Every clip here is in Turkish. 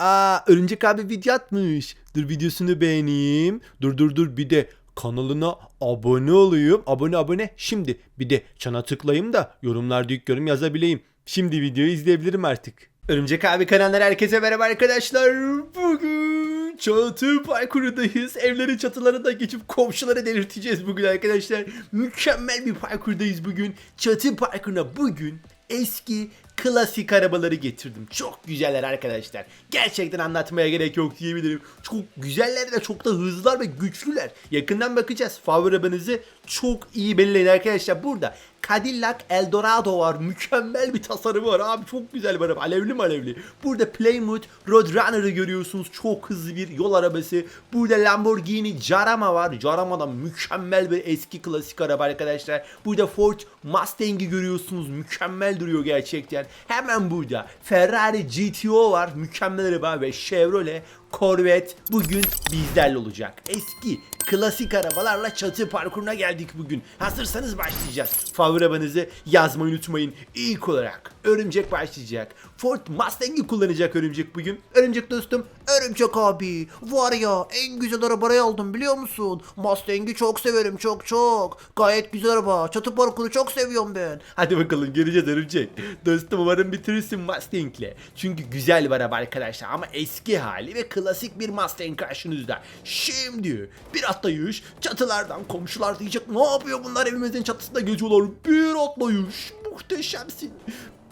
Aa Örümcek abi video atmış. Dur videosunu beğeneyim. Dur dur dur bir de kanalına abone olayım. Abone abone. Şimdi bir de çana tıklayayım da yorumlarda ilk yorum yazabileyim. Şimdi videoyu izleyebilirim artık. Örümcek abi kanalları herkese merhaba arkadaşlar. Bugün çatı parkurundayız. Evlerin çatılarında geçip komşuları delirteceğiz bugün arkadaşlar. Mükemmel bir parkurdayız bugün. Çatı parkuruna bugün eski klasik arabaları getirdim. Çok güzeller arkadaşlar. Gerçekten anlatmaya gerek yok diyebilirim. Çok güzeller ve çok da hızlılar ve güçlüler. Yakından bakacağız. Favori arabanızı çok iyi belirleyin arkadaşlar. Burada Cadillac Eldorado var. Mükemmel bir tasarımı var abi. Çok güzel bir araba. Alevli mi alevli. Burada Plymouth Roadrunner'ı görüyorsunuz. Çok hızlı bir yol arabası. Burada Lamborghini Jarama var. Jarama da mükemmel bir eski klasik araba arkadaşlar. Burada Ford Mustang'i görüyorsunuz. Mükemmel duruyor gerçekten. Hemen burada Ferrari GTO var. Mükemmel araba ve Chevrolet Corvette bugün bizlerle olacak. Eski klasik arabalarla çatı parkuruna geldik bugün. Hazırsanız başlayacağız. Favori arabanızı yazmayı unutmayın. İlk olarak Örümcek başlayacak. Ford Mustang'i kullanacak Örümcek bugün. Örümcek dostum, Örümcek abi. Var ya en güzel arabayı aldım biliyor musun? Mustang'i çok severim çok çok. Gayet güzel araba. Çatı parkuru çok seviyorum ben. Hadi bakalım göreceğiz Örümcek. Dostum umarım bitirirsin Mustang'le. Çünkü güzel bir araba arkadaşlar ama eski hali ve klasik bir Mustang karşınızda. Şimdi bir atlayış çatılardan komşular diyecek ne yapıyor bunlar evimizin çatısında geziyorlar. Bir atlayış muhteşemsin.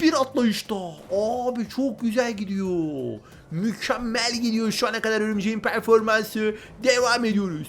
Bir atlayışta. Abi çok güzel gidiyor. Mükemmel gidiyor şu ana kadar örümceğin performansı. Devam ediyoruz.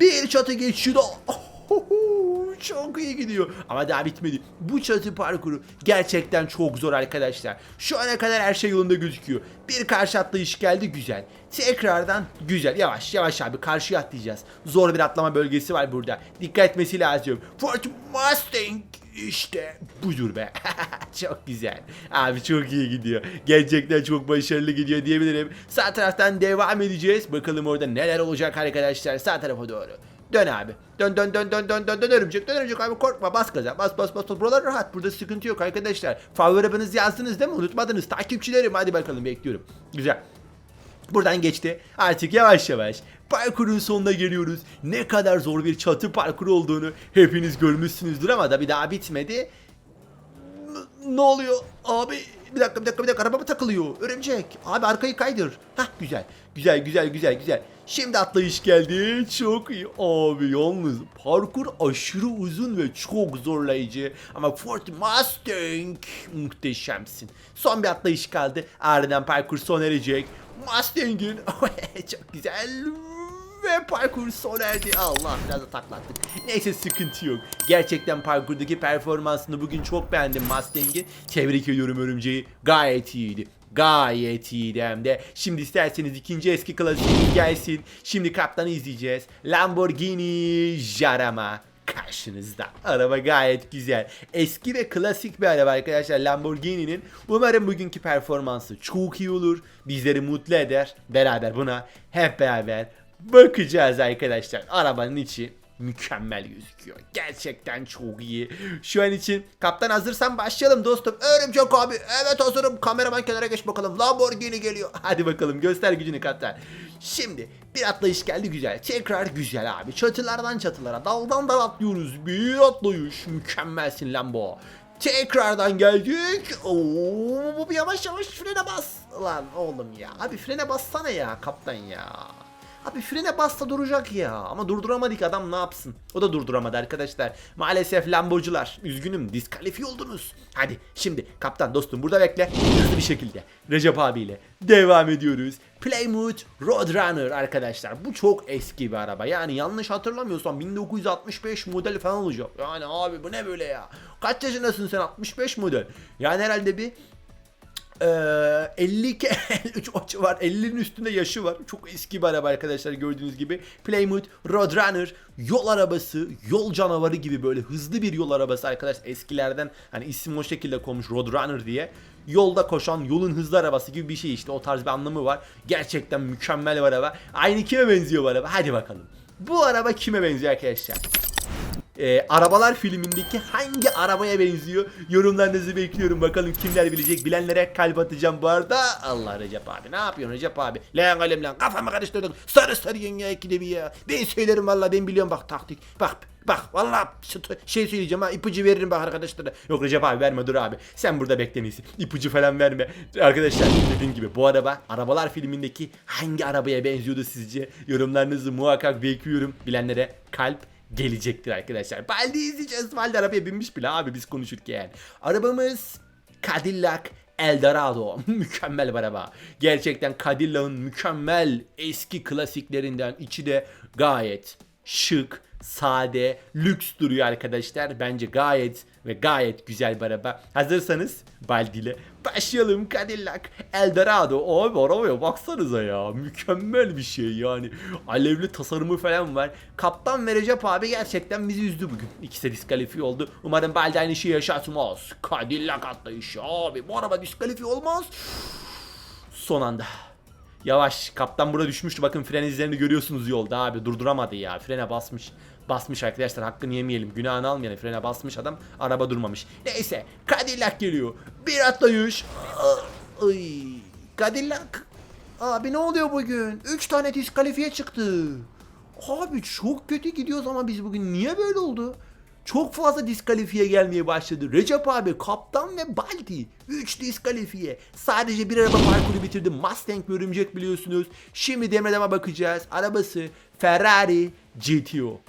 Bir çatı geçişi daha. Çok iyi gidiyor. Ama daha bitmedi. Bu çatı parkuru gerçekten çok zor arkadaşlar. Şu ana kadar her şey yolunda gözüküyor. Bir karşı atlayış geldi güzel. Tekrardan güzel. Yavaş yavaş abi karşıya atlayacağız. Zor bir atlama bölgesi var burada. Dikkat etmesi lazım. Ford Mustang işte budur be. çok güzel. Abi çok iyi gidiyor. Gerçekten çok başarılı gidiyor diyebilirim. Sağ taraftan devam edeceğiz. Bakalım orada neler olacak arkadaşlar. Sağ tarafa doğru. Dön abi. Dön dön dön dön dön dön dön örümcek dön örümcek abi korkma bas gaza bas bas bas buralar rahat burada sıkıntı yok arkadaşlar favori arabanızı yazdınız değil mi unutmadınız takipçilerim hadi bakalım bekliyorum güzel Buradan geçti. Artık yavaş yavaş parkurun sonuna geliyoruz. Ne kadar zor bir çatı parkuru olduğunu hepiniz görmüşsünüzdür ama da bir daha bitmedi. Ne oluyor abi? Bir dakika bir dakika bir dakika arabama takılıyor. Örümcek. Abi arkayı kaydır. Hah güzel. Güzel güzel güzel güzel. Şimdi atlayış geldi. Çok iyi. Abi yalnız parkur aşırı uzun ve çok zorlayıcı. Ama Ford Mustang muhteşemsin. Son bir atlayış kaldı. Ardından parkur sona erecek. Mustang'in çok güzel ve parkur sona erdi. Allah biraz da taklattık. Neyse sıkıntı yok. Gerçekten parkurdaki performansını bugün çok beğendim Mustang'in. Tebrik ediyorum örümceği. Gayet iyiydi. Gayet iyiydi hem de. Şimdi isterseniz ikinci eski klasiğimiz gelsin. Şimdi kaptanı izleyeceğiz. Lamborghini Jarama karşınızda. Araba gayet güzel. Eski ve klasik bir araba arkadaşlar Lamborghini'nin. Umarım bugünkü performansı çok iyi olur. Bizleri mutlu eder. Beraber buna hep beraber bakacağız arkadaşlar. Arabanın içi mükemmel gözüküyor. Gerçekten çok iyi. Şu an için kaptan hazırsan başlayalım dostum. Örümcek abi. Evet hazırım. Kameraman kenara geç bakalım. Lamborghini geliyor. Hadi bakalım göster gücünü kaptan. Şimdi bir atlayış geldi güzel. Tekrar güzel abi. Çatılardan çatılara daldan dal atlıyoruz. Bir atlayış. Mükemmelsin Lambo. Tekrardan geldik. Oo, yavaş yavaş frene bas. Lan oğlum ya. Abi frene bassana ya kaptan ya. Abi frene bassa duracak ya. Ama durduramadık adam ne yapsın? O da durduramadı arkadaşlar. Maalesef Lambocular. Üzgünüm diskalifiye oldunuz. Hadi şimdi kaptan dostum burada bekle. Hızlı bir şekilde Recep abiyle devam ediyoruz. Plymouth Roadrunner arkadaşlar. Bu çok eski bir araba. Yani yanlış hatırlamıyorsam 1965 model falan olacak. Yani abi bu ne böyle ya? Kaç yaşındasın sen 65 model? Yani herhalde bir ee, 52 3 oçu var. 50'nin üstünde yaşı var. Çok eski bir araba arkadaşlar gördüğünüz gibi. Plymouth Roadrunner yol arabası, yol canavarı gibi böyle hızlı bir yol arabası arkadaş. Eskilerden hani isim o şekilde konmuş Roadrunner diye. Yolda koşan yolun hızlı arabası gibi bir şey işte. O tarz bir anlamı var. Gerçekten mükemmel bir araba. Aynı kime benziyor bu araba? Hadi bakalım. Bu araba kime benziyor arkadaşlar? E, Arabalar filmindeki hangi arabaya benziyor? Yorumlarınızı bekliyorum. Bakalım kimler bilecek. Bilenlere kalp atacağım bu arada. Allah Recep abi ne yapıyorsun Recep abi? Lan kalem lan kafamı karıştırdın. Sarı sarı ya ikide bir ya. Ben söylerim valla ben biliyorum bak taktik. Bak Bak vallahi şu- şey söyleyeceğim ha ipucu veririm bak arkadaşlara. Yok Recep abi verme dur abi. Sen burada bekle. İpucu falan verme. Arkadaşlar dediğim gibi bu araba Arabalar filmindeki hangi arabaya benziyordu sizce? Yorumlarınızı muhakkak bekliyorum. Bilenlere kalp gelecektir arkadaşlar. Baldi izleyeceğiz. Baldi arabaya binmiş bile abi biz konuşurken. Arabamız Cadillac Eldorado. mükemmel bir araba. Gerçekten Cadillac'ın mükemmel eski klasiklerinden içi de gayet şık, sade, lüks duruyor arkadaşlar. Bence gayet ve gayet güzel bir araba. Hazırsanız Baldi ile başlayalım Cadillac Eldorado. Abi arabaya baksanıza ya. Mükemmel bir şey yani. Alevli tasarımı falan var. Kaptan ve Recep abi gerçekten bizi üzdü bugün. İkisi diskalifiye oldu. Umarım Baldi aynı şeyi yaşatmaz. Cadillac atlayışı abi. Bu araba diskalifiye olmaz. Son anda. Yavaş kaptan burada düşmüştü bakın fren izlerini görüyorsunuz yolda abi durduramadı ya frene basmış. Basmış arkadaşlar hakkını yemeyelim günahını almayalım frene basmış adam araba durmamış. Neyse Cadillac geliyor bir atlayış. Ay, Cadillac abi ne oluyor bugün 3 tane diskalifiye çıktı. Abi çok kötü gidiyoruz ama biz bugün niye böyle oldu? Çok fazla diskalifiye gelmeye başladı. Recep abi, kaptan ve Baldi. 3 diskalifiye. Sadece bir araba parkuru bitirdi. Mustang ve Örümcek biliyorsunuz. Şimdi Demredem'e bakacağız. Arabası Ferrari GTO.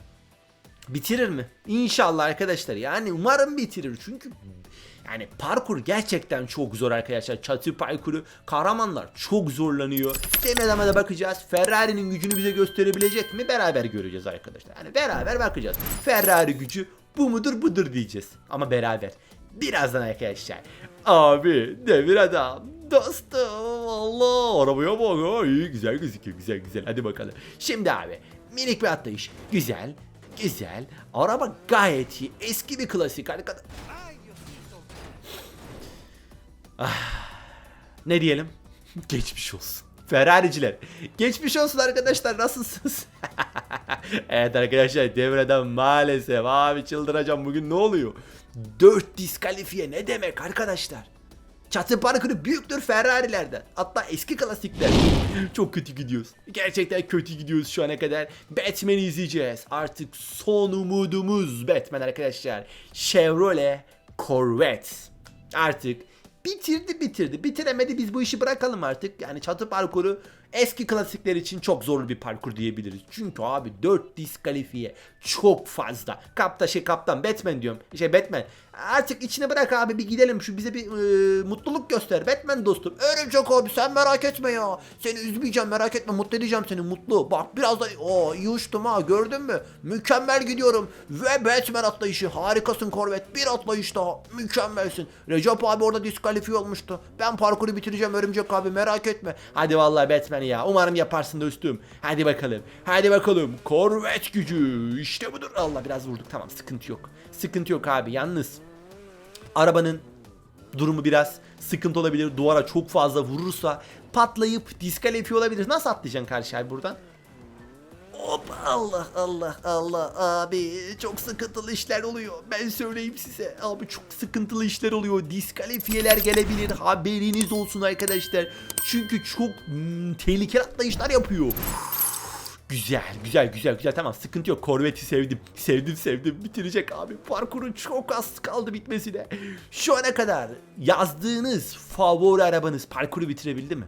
Bitirir mi? İnşallah arkadaşlar. Yani umarım bitirir. Çünkü yani parkur gerçekten çok zor arkadaşlar. Çatı parkuru kahramanlar çok zorlanıyor. Demedeme de bakacağız. Ferrari'nin gücünü bize gösterebilecek mi? Beraber göreceğiz arkadaşlar. Yani beraber bakacağız. Ferrari gücü bu mudur budur diyeceğiz. Ama beraber. Birazdan arkadaşlar. Abi devir adam. Dostum Allah arabaya bak ha iyi güzel gözüküyor güzel güzel hadi bakalım. Şimdi abi minik bir atlayış güzel güzel araba gayet iyi eski bir klasik arkadaş. Ne diyelim? Geçmiş olsun. Ferrariciler. Geçmiş olsun arkadaşlar nasılsınız? evet arkadaşlar devreden maalesef abi çıldıracağım bugün ne oluyor? 4 diskalifiye ne demek arkadaşlar? Çatı parkuru büyüktür Ferrari'lerden. Hatta eski klasikler. Çok kötü gidiyoruz. Gerçekten kötü gidiyoruz şu ana kadar. Batman'i izleyeceğiz. Artık son umudumuz Batman arkadaşlar. Chevrolet Corvette. Artık bitirdi bitirdi. Bitiremedi biz bu işi bırakalım artık. Yani çatı parkuru eski klasikler için çok zorlu bir parkur diyebiliriz. Çünkü abi 4 diskalifiye çok fazla. Kapta şey kaptan Batman diyorum. Şey Batman. Artık içine bırak abi bir gidelim şu bize bir e, mutluluk göster. Batman dostum. Örümcek abi sen merak etme ya. Seni üzmeyeceğim merak etme mutlu edeceğim seni mutlu. Bak biraz da o iyi uçtum ha gördün mü? Mükemmel gidiyorum. Ve Batman atlayışı harikasın Corvette. Bir atlayış daha mükemmelsin. Recep abi orada diskalifiye olmuştu. Ben parkuru bitireceğim Örümcek abi merak etme. Hadi vallahi Batman ya. Umarım yaparsın dostum. Hadi bakalım. Hadi bakalım. Corvette gücü. İşte budur. Allah biraz vurduk. Tamam sıkıntı yok. Sıkıntı yok abi. Yalnız arabanın durumu biraz sıkıntı olabilir. Duvara çok fazla vurursa patlayıp diskalifiye olabilir. Nasıl atlayacaksın karşı abi buradan? Hop Allah Allah Allah abi çok sıkıntılı işler oluyor. Ben söyleyeyim size abi çok sıkıntılı işler oluyor. Diskalifiyeler gelebilir. Haberiniz olsun arkadaşlar. Çünkü çok hmm, tehlikeli atlayışlar yapıyor. Güzel, güzel, güzel, güzel. Tamam, sıkıntı yok. Corvette'i sevdim. Sevdim, sevdim. Bitirecek abi. Parkurun çok az kaldı bitmesine. Şu ana kadar yazdığınız favori arabanız parkuru bitirebildi mi?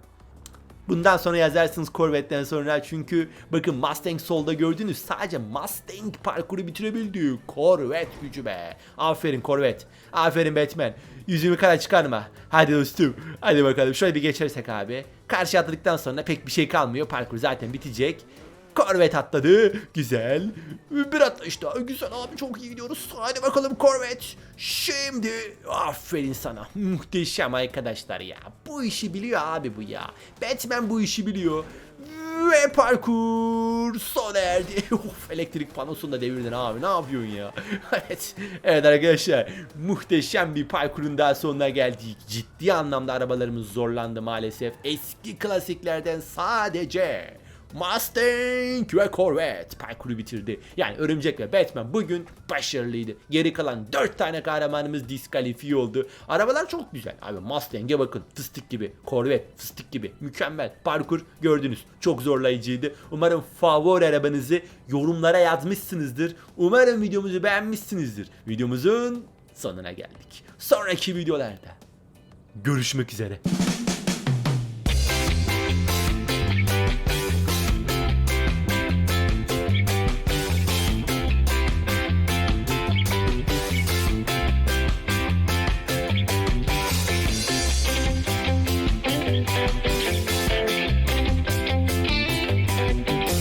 Bundan sonra yazarsınız Corvette'den sonra çünkü bakın Mustang solda gördünüz sadece Mustang parkuru bitirebildi. Corvette gücü be. Aferin Corvette. Aferin Batman. Yüzümü kara çıkarma. Hadi dostum. Hadi bakalım şöyle bir geçersek abi. Karşı atladıktan sonra pek bir şey kalmıyor. Parkur zaten bitecek. Corvette atladı. Güzel. Bir atlayış daha. Güzel abi çok iyi gidiyoruz. Hadi bakalım Corvette. Şimdi aferin sana. Muhteşem arkadaşlar ya. Bu işi biliyor abi bu ya. Batman bu işi biliyor. Ve parkur sona erdi. of elektrik panosunu da devirdin abi ne yapıyorsun ya? evet, evet arkadaşlar muhteşem bir parkurun daha sonuna geldik. Ciddi anlamda arabalarımız zorlandı maalesef. Eski klasiklerden sadece Mustang ve Corvette parkuru bitirdi. Yani Örümcek ve Batman bugün başarılıydı. Geri kalan 4 tane kahramanımız diskalifiye oldu. Arabalar çok güzel. Abi Mustang'e bakın fıstık gibi. Corvette fıstık gibi. Mükemmel. Parkur gördünüz. Çok zorlayıcıydı. Umarım favori arabanızı yorumlara yazmışsınızdır. Umarım videomuzu beğenmişsinizdir. Videomuzun sonuna geldik. Sonraki videolarda görüşmek üzere.